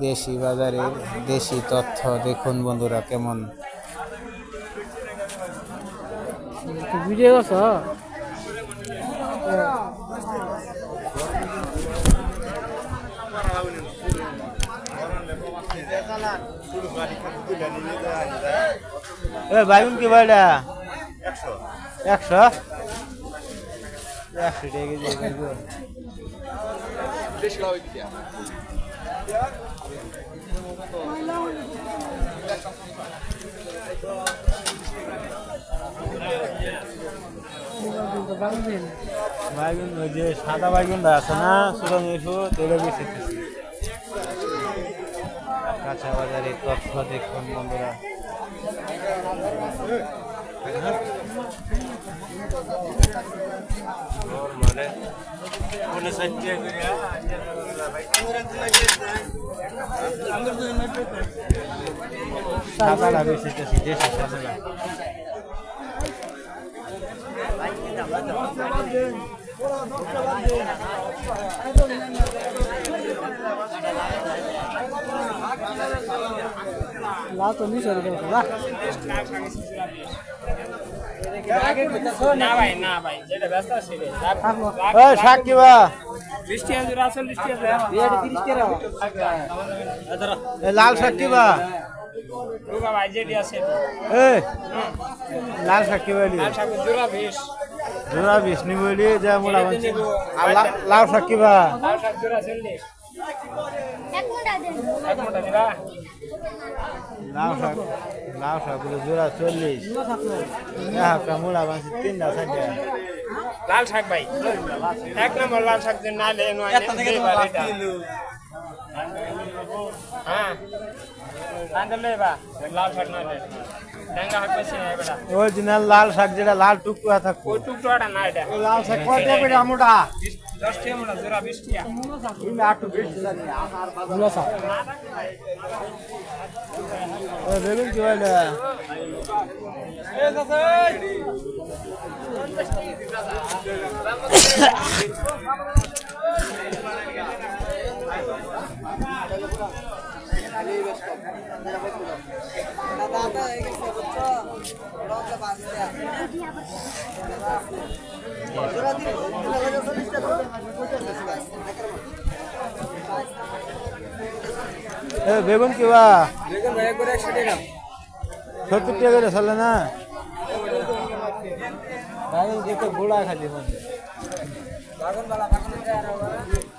দেশি বাজারের দেশি তথ্য দেখুন বন্ধুরা কেমন? ভিডিও বাইগুন কি বাড়া? একশো। একশো? টাকা কেজি বাইগুন। যে সাদা বাইগুনটা আছে না সুরং এসো তেলে বেশি কাঁচা বাজারে তথ্য দেখুন বন্ধুরা সাদাটা বেশি দেশি সাদাটা লাউ তো নিচে রেখে লাল আছে এ লাল শাক কিবা লি আর ঠাকুর জোড়া জোড়া নিবলি যা মোলা লাল শাক কিবা লাল শাক লাল শাকগুলো জোড়া চল্লিশ। একটা মোলা বানছি তিনটা চারটা। লাল শাক ভাই। এক নম্বর লাল শাক যে না লে হ্যাঁ। লাল শাক লাল শাক যেটা লাল টুকরা থাকব। লাল শাক মোটা? বেগুন কি বলে এ বেগুন কিবা সত্তর টাকা করে চলে না? গোড়া খালি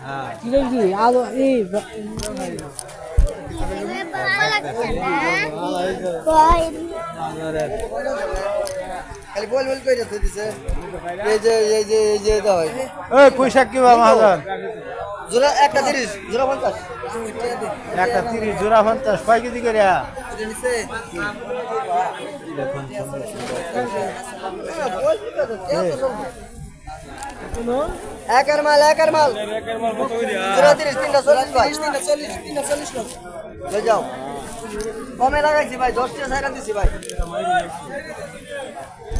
হ্যাঁ। কি কি আজ এই ভালো লাগছে না? খালি বল বল দিতে দিছে। এই যে এই যে এই যে ওই মহাজন জোড়া একটা তিরিশ জোড়া পঞ্চাশ। একটা তিরিশ জোড়া পঞ্চাশ কয় কেজি করে দেখুন সুন্দর সুন্দর একের মাল একের মাল। জোড়া তিরিশ তিনটা চল্লিশ ভাই। তিনটা চল্লিশ তিনটা চল্লিশ যাও। কমে লাগাইছি ভাই। দশটা সাইকেল দিছি ভাই খাবার ভালো আছে এই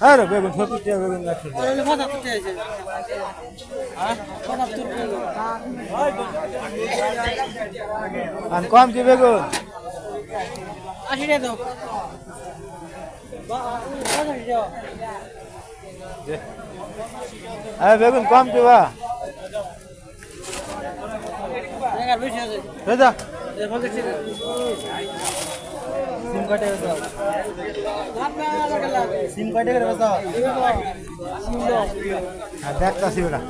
হ্যাঁ রে বেগুন সত্তর টাকা বেগুন একশো আর কম কি বেগুন? আশি টাকা দাও। হ্যাঁ বেগুন কম কিবা বেশি আছে। সিম কাটে দাও সিম কাটে করে বাতাও হ্যাঁ দেখতাছি ওটা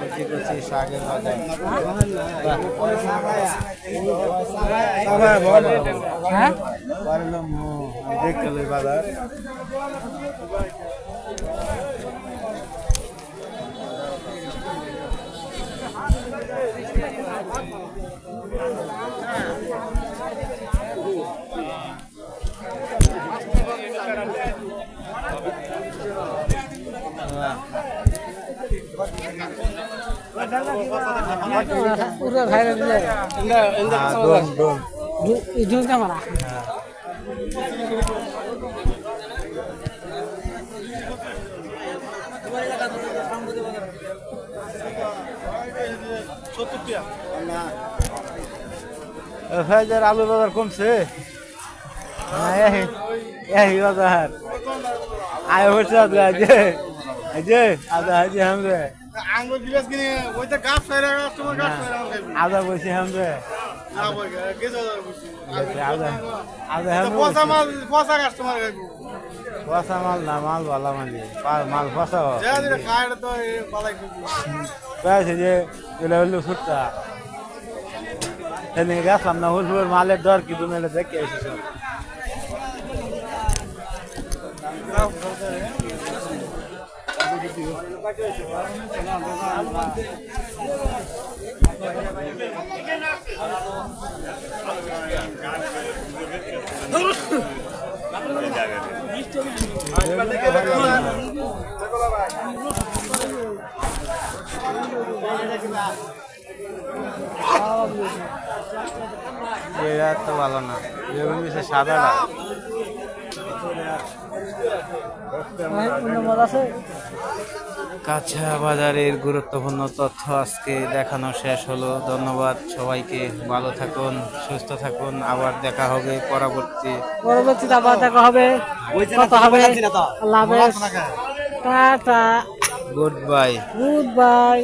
কচি কচি শাকের বাজার? হ্যাঁ? দেখতে বাজার। পুরো ভাইরাল দিলে হ্যাঁ, ডোন ডোন জুন ক্যামেরা হাজার আলু বাজার কমছে। না এই বাজার। আয় হচ্ছে আদা যে যে আদা হাজি হামরে আদা বসে হামরে আদা আদা পচা মাল পচা কাস্টমার খাইবো পচা মাল না মাল ভালো মানে মাল পচা যা দিলে খায় এটা তো এই বালাই খাইবো পেয়েছে যে এগুলো এটা তো ভালো না। সাদাটা। কাঁচা বাজারের গুরুত্বপূর্ণ তথ্য আজকে দেখানো শেষ হলো। ধন্যবাদ সবাইকে ভালো থাকুন সুস্থ থাকুন। আবার দেখা হবে পরবর্তী। পরবর্তীতে আবার দেখা হবে। কত হবে। টাটা। Goodbye goodbye